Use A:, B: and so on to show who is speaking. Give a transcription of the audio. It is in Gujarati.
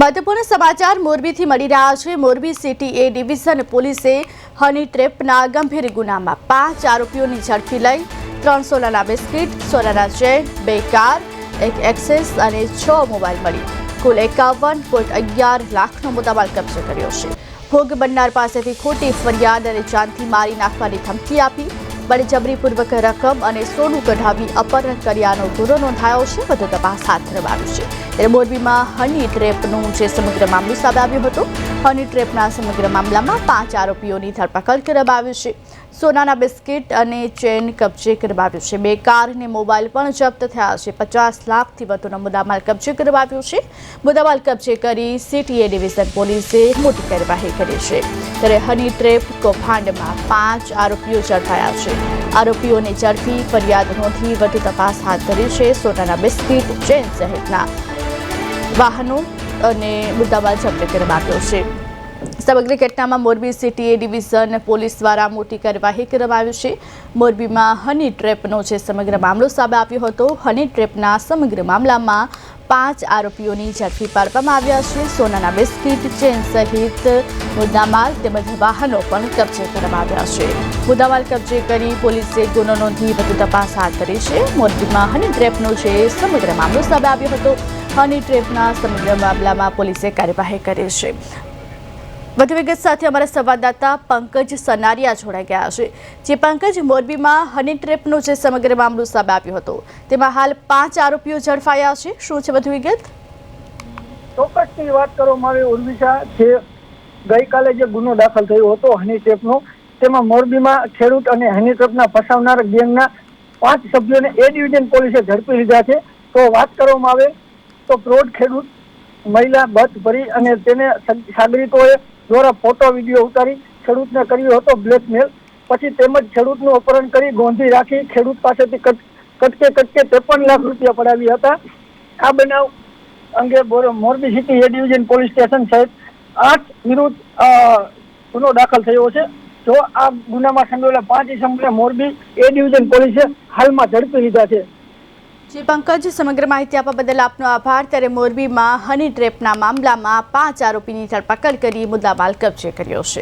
A: મહત્વપૂર્ણ સમાચાર મોરબીથી મળી રહ્યા છે. મોરબી સિટી એ ડિવિઝન પોલીસે હની ટ્રેપના ગંભીર ગુનામાં પાંચ આરોપીઓની ઝડપી લઈ ત્રણ સોનાના બિસ્કિટ, સોનાના ચેન, બે કાર, એક એક્સેસ અને છ મોબાઈલ મળી. કુલ એકાવન પોઈન્ટ અગિયાર લાખનો મુદ્દામાલ કબજે કર્યો છે. ભોગ બનનાર પાસેથી ખોટી ફરિયાદ અને જાનથી મારી નાખવાની ધમકી આપી બળજબરીપૂર્વક રકમ અને સોનું કઢાવી અપહરણ કર્યાનો ગુનો નોંધાયો છે. વધુ તપાસ હાથ ધરવામાં છે. ત્યારે મોરબીમાં હની ટ્રેપનું જે સમગ્ર મામલો સામે આવ્યો હતો હની ટ્રેપના સમગ્ર મામલામાં પાંચ આરોપીઓની ધરપકડ કરવામાં છે. સોનાના બિસ્કિટ અને ચેન કબજે કરવામાં છે. બે કાર અને મોબાઈલ પણ જપ્ત થયા છે. પચાસ લાખથી વધુનો મુદ્દામાલ કબજે કરવામાં છે. મુદ્દામાલ કબજે કરી સીટીએ ડિવિઝન પોલીસે મોટી કાર્યવાહી કરી છે. ત્યારે હની ટ્રેપ કૌભાંડમાં પાંચ આરોપીઓ ઝડપાયા છે. આરોપીઓને ઝડપી ફરિયાદ નોંધી વધુ તપાસ હાથ ધરી છે સોનાના બિસ્કિટ, ચેન સહિતના વાહનો અને મુદ્દામાલ જપ્ત કરવામાં આવ્યો છે. સમગ્ર ઘટનામાં Morbi city A division police દ્વારા મોટી કાર્યવાહી કરવામાં આવી છે. મોરબીમાં હની ટ્રેપનો જે સમગ્ર મામલો સામે આવ્યો હતો, હની ટ્રેપના સમગ્ર મામલામાં પાંચ આરોપીઓની ઝડપી પાડવામાં આવ્યા છે. સોનાના બિસ્કીટ, ચેન સહિત મુદ્દામાલ તેમજ વાહનો પણ કબજે કરવામાં આવ્યા છે. મુદ્દામાલ કબજે કરી પોલીસે ગુનો નોંધી વધુ તપાસ હાથ ધરી છે. મોરબીમાં હની ટ્રેપનો જે સમગ્ર મામલો સામે આવ્યો હતો હની ટ્રેપના સમગ્ર મામલામાં પોલીસે કાર્યવાહી કરી છે. વધુ વિગત સાથે અમારા સંવાદદાતા પંકજ સનારિયા જોડાઈ ગયા છે. જે પંકજ મોરબીમાં હની ટ્રેપનો જે સમગ્ર મામલો સામે આવ્યો હતો, તેમાં હાલ પાંચ આરોપીઓ ઝડપાયા છે. શું છે વધુ વિગત?
B: ચોક્કસની વાત કરવામાં આવે ઉર્વિશા જે ગઈકાલે જે ગુનો દાખલ થયો હતો હની ટ્રેપનો, તેમાં મોરબીમાં ખેડૂત અને હની ટ્રેપના ફસાવનાર ગેંગના પાંચ સભ્યોને એ ડિવિઝન પોલીસે ઝડપી લીધા છે. તો વાત કરવામાં આવે તો પ્રૌઢ ખેડૂત, મહિલા બથ ભરી અને તેને સાગરિકોએ દ્વારા ફોટો, વીડિયો ઉતારી ખેડૂતને કર્યો હતો બ્લેકમેલ પછી તેમજ ખેડૂતનું અપહરણ કરી ગોંધી રાખી ખેડૂત પાસેથી કટકે કટકે ત્રેપન લાખ રૂપિયા પડાવી હતા. આ બનાવ અંગે Morbi city A division police station સહિત આઠ વિરુદ્ધ ગુનો દાખલ થયો છે. જો આ ગુનામાં સંડોયેલા પાંચ ઇસમોને મોરબી એ ડિવિઝન પોલીસે હાલમાં ઝડપી લીધા છે.
A: જે પંકજ, સમગ્ર માહિતી આપવા બદલ આપનો આભાર. ત્યારે મોરબીમાં હની ટ્રેપના મામલામાં પાંચ આરોપીની ધરપકડ કરી મુદ્દામાલ કબજે કર્યો છે.